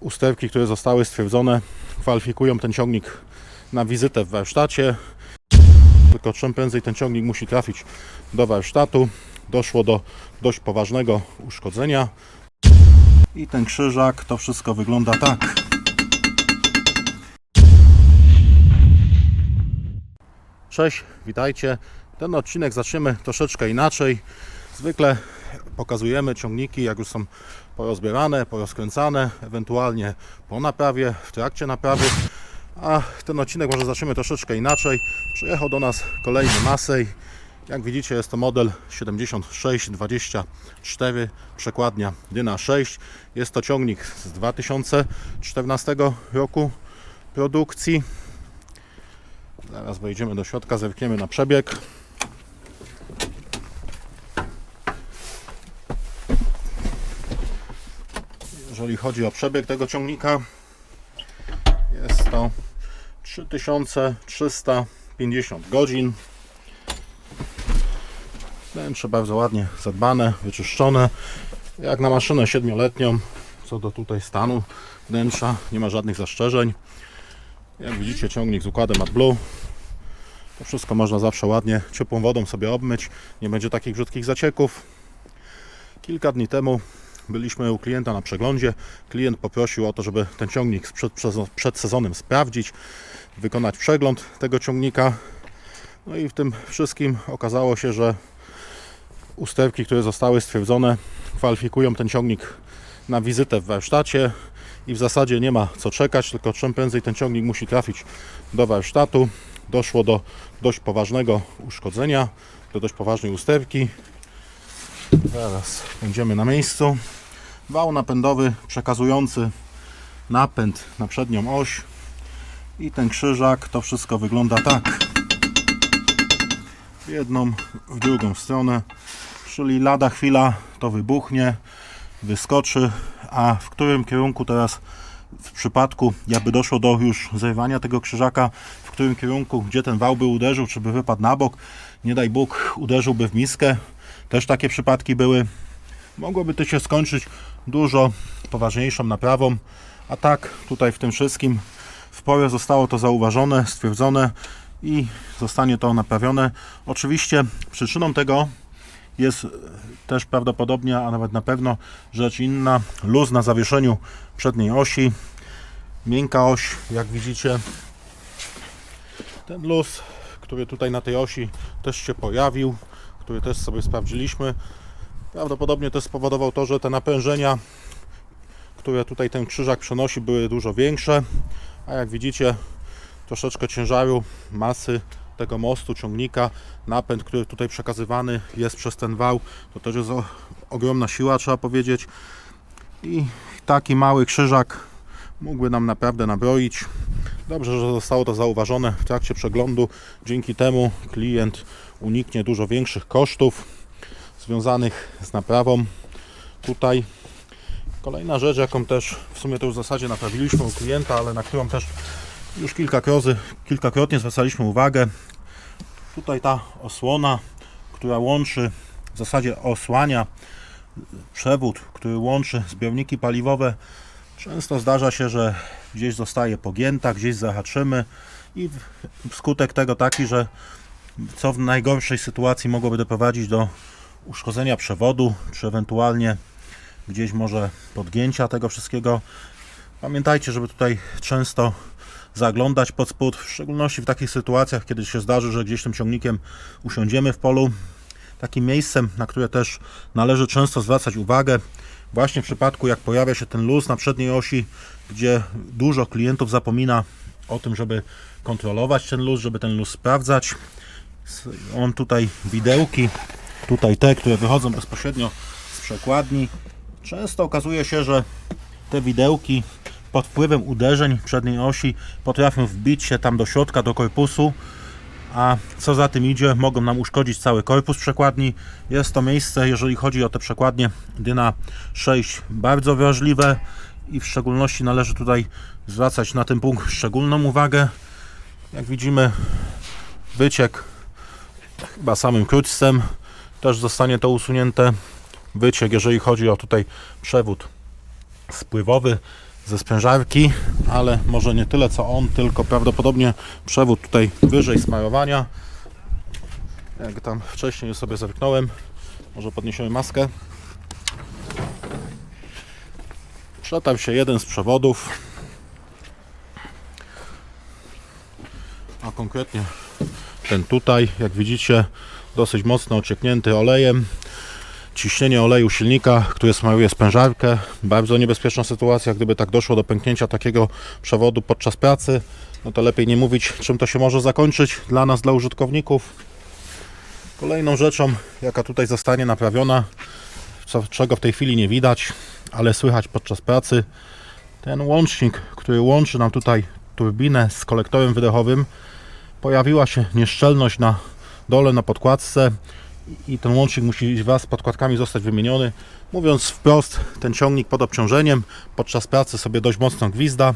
usterki, które zostały stwierdzone, kwalifikują ten ciągnik na wizytę w warsztacie. Tylko czym prędzej ten ciągnik musi trafić do warsztatu. Doszło do dość poważnego uszkodzenia. I ten krzyżak, to wszystko wygląda tak. Cześć, witajcie. Ten odcinek zaczniemy troszeczkę inaczej. Zwykle pokazujemy ciągniki, jak już są porozbierane, porozkręcane, ewentualnie po naprawie, w trakcie naprawy. A ten odcinek może zaczniemy troszeczkę inaczej. Przyjechał do nas kolejny Masej. Jak widzicie jest to model 7624, przekładnia Dyna 6. Jest to ciągnik z 2014 roku produkcji. Zaraz wejdziemy do środka, zerkniemy na przebieg. Jeżeli chodzi o przebieg tego ciągnika, jest to 3350 godzin. Wnętrze bardzo ładnie zadbane, wyczyszczone. Jak na maszynę 7-letnią, co do tutaj stanu wnętrza, nie ma żadnych zastrzeżeń. Jak widzicie ciągnik z układem AdBlue. To wszystko można zawsze ładnie ciepłą wodą sobie obmyć. Nie będzie takich brzydkich zacieków. Kilka dni temu byliśmy u klienta na przeglądzie. Klient poprosił o to, żeby ten ciągnik przed, przed sezonem sprawdzić, wykonać przegląd tego ciągnika. No i w tym wszystkim okazało się, że usterki, które zostały stwierdzone, kwalifikują ten ciągnik na wizytę w warsztacie i w zasadzie nie ma co czekać, tylko czym prędzej ten ciągnik musi trafić do warsztatu. Doszło do dość poważnego uszkodzenia, do dość poważnej usterki. Zaraz będziemy na miejscu. Wał napędowy przekazujący napęd na przednią oś i ten krzyżak, to wszystko wygląda tak. W jedną, w drugą stronę, czyli lada chwila to wybuchnie, wyskoczy, a w którym kierunku teraz w przypadku, jakby doszło do już zerwania tego krzyżaka, w którym kierunku, gdzie ten wał by uderzył, czy by wypadł na bok, nie daj Bóg, uderzyłby w miskę. Też takie przypadki były. Mogłoby to się skończyć dużo poważniejszą naprawą, a tak tutaj w tym wszystkim w porę zostało to zauważone, stwierdzone i zostanie to naprawione. Oczywiście przyczyną tego jest też prawdopodobnie, a nawet na pewno rzecz inna, luz na zawieszeniu przedniej osi, miękka oś, jak widzicie. Ten luz, który tutaj na tej osi też się pojawił, który też sobie sprawdziliśmy, prawdopodobnie też spowodował to, że te napężenia, które tutaj ten krzyżak przenosi, były dużo większe, a jak widzicie, troszeczkę ciężaru, masy tego mostu, ciągnika, napęd, który tutaj przekazywany jest przez ten wał, to też jest ogromna siła, trzeba powiedzieć. I taki mały krzyżak mógłby nam naprawdę nabroić. Dobrze, że zostało to zauważone w trakcie przeglądu. Dzięki temu klient uniknie dużo większych kosztów związanych z naprawą tutaj. Kolejna rzecz, jaką też w sumie to już w zasadzie naprawiliśmy u klienta, ale na którą też już kilkakrotnie, kilkakrotnie zwracaliśmy uwagę. Tutaj ta osłona, która łączy, w zasadzie osłania przewód, który łączy zbiorniki paliwowe. Często zdarza się, że gdzieś zostaje pogięta, gdzieś zahaczymy i skutek tego taki, że co w najgorszej sytuacji mogłoby doprowadzić do uszkodzenia przewodu, czy ewentualnie gdzieś może podgięcia tego wszystkiego. Pamiętajcie, żeby tutaj często zaglądać pod spód, w szczególności w takich sytuacjach, kiedy się zdarzy, że gdzieś tym ciągnikiem usiądziemy w polu. Takim miejscem, na które też należy często zwracać uwagę, właśnie w przypadku jak pojawia się ten luz na przedniej osi, gdzie dużo klientów zapomina o tym, żeby kontrolować ten luz, żeby ten luz sprawdzać. On tutaj widełki, tutaj te, które wychodzą bezpośrednio z przekładni. Często okazuje się, że te widełki pod wpływem uderzeń przedniej osi potrafią wbić się tam do środka, do korpusu, a co za tym idzie, mogą nam uszkodzić cały korpus przekładni. Jest to miejsce, jeżeli chodzi o te przekładnie Dyna 6, bardzo wrażliwe i w szczególności należy tutaj zwracać na ten punkt szczególną uwagę. Jak widzimy, wyciek chyba samym krótcem też zostanie to usunięte. Wyciek, jeżeli chodzi o tutaj przewód spływowy, ze sprężarki, ale może nie tyle co on, tylko prawdopodobnie przewód tutaj wyżej smarowania. Jak tam wcześniej już sobie zerknąłem, może podniesiemy maskę. Przetarł się jeden z przewodów, a konkretnie ten tutaj, jak widzicie, dosyć mocno ocieknięty olejem. Ciśnienie oleju silnika, który smaruje sprężarkę. Bardzo niebezpieczna sytuacja, gdyby tak doszło do pęknięcia takiego przewodu podczas pracy. No to lepiej nie mówić, czym to się może zakończyć dla nas, dla użytkowników. Kolejną rzeczą, jaka tutaj zostanie naprawiona, co, czego w tej chwili nie widać, ale słychać podczas pracy, ten łącznik, który łączy nam tutaj turbinę z kolektorem wydechowym, pojawiła się nieszczelność na dole na podkładce i ten łącznik musi wraz z podkładkami zostać wymieniony. Mówiąc wprost, ten ciągnik pod obciążeniem podczas pracy sobie dość mocno gwizda,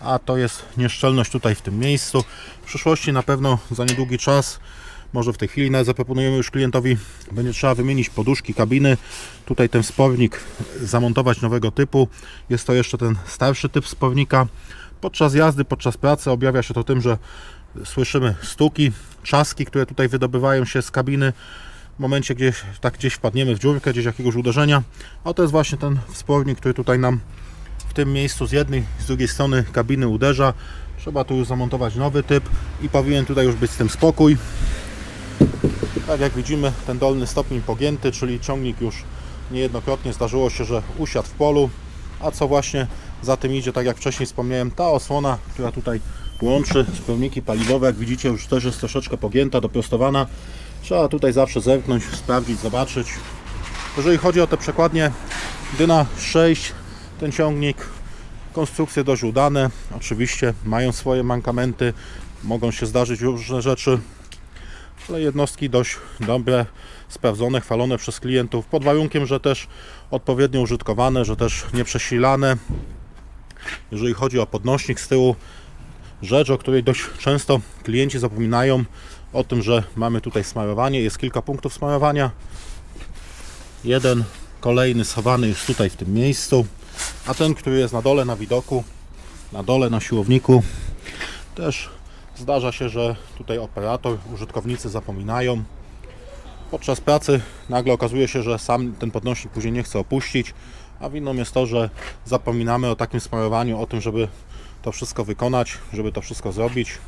a to jest nieszczelność tutaj w tym miejscu. W przyszłości na pewno za niedługi czas, może w tej chwili nawet zaproponujemy już klientowi, będzie trzeba wymienić poduszki kabiny. Tutaj ten spornik zamontować nowego typu. Jest to jeszcze ten starszy typ spornika. Podczas jazdy, podczas pracy objawia się to tym, że słyszymy stuki, trzaski, które tutaj wydobywają się z kabiny. W momencie, gdzieś tak gdzieś wpadniemy w dziurkę, gdzieś jakiegoś uderzenia, a to jest właśnie ten wspornik, który tutaj nam w tym miejscu z jednej, z drugiej strony kabiny uderza. Trzeba tu już zamontować nowy typ i powinien tutaj już być z tym spokój. Tak jak widzimy, ten dolny stopień pogięty, czyli ciągnik już niejednokrotnie zdarzyło się, że usiadł w polu, a co właśnie za tym idzie, tak jak wcześniej wspomniałem, ta osłona, która tutaj łączy spełniki paliwowe, jak widzicie już też jest troszeczkę pogięta, doprostowana. Trzeba tutaj zawsze zerknąć, sprawdzić, zobaczyć. Jeżeli chodzi o te przekładnie Dyna 6, ten ciągnik, konstrukcje dość udane, oczywiście mają swoje mankamenty, mogą się zdarzyć różne rzeczy, ale jednostki dość dobre, sprawdzone, chwalone przez klientów, pod warunkiem, że też odpowiednio użytkowane, że też nie przesilane. Jeżeli chodzi o podnośnik z tyłu, rzecz, o której dość często klienci zapominają, o tym, że mamy tutaj smarowanie, jest kilka punktów smarowania. Jeden kolejny schowany jest tutaj w tym miejscu, a ten, który jest na dole na widoku, na dole na siłowniku, też zdarza się, że tutaj operator, użytkownicy zapominają. Podczas pracy nagle okazuje się, że sam ten podnośnik później nie chce opuścić, a winą jest to, że zapominamy o takim smarowaniu, o tym, żeby to wszystko wykonać, żeby to wszystko zrobić.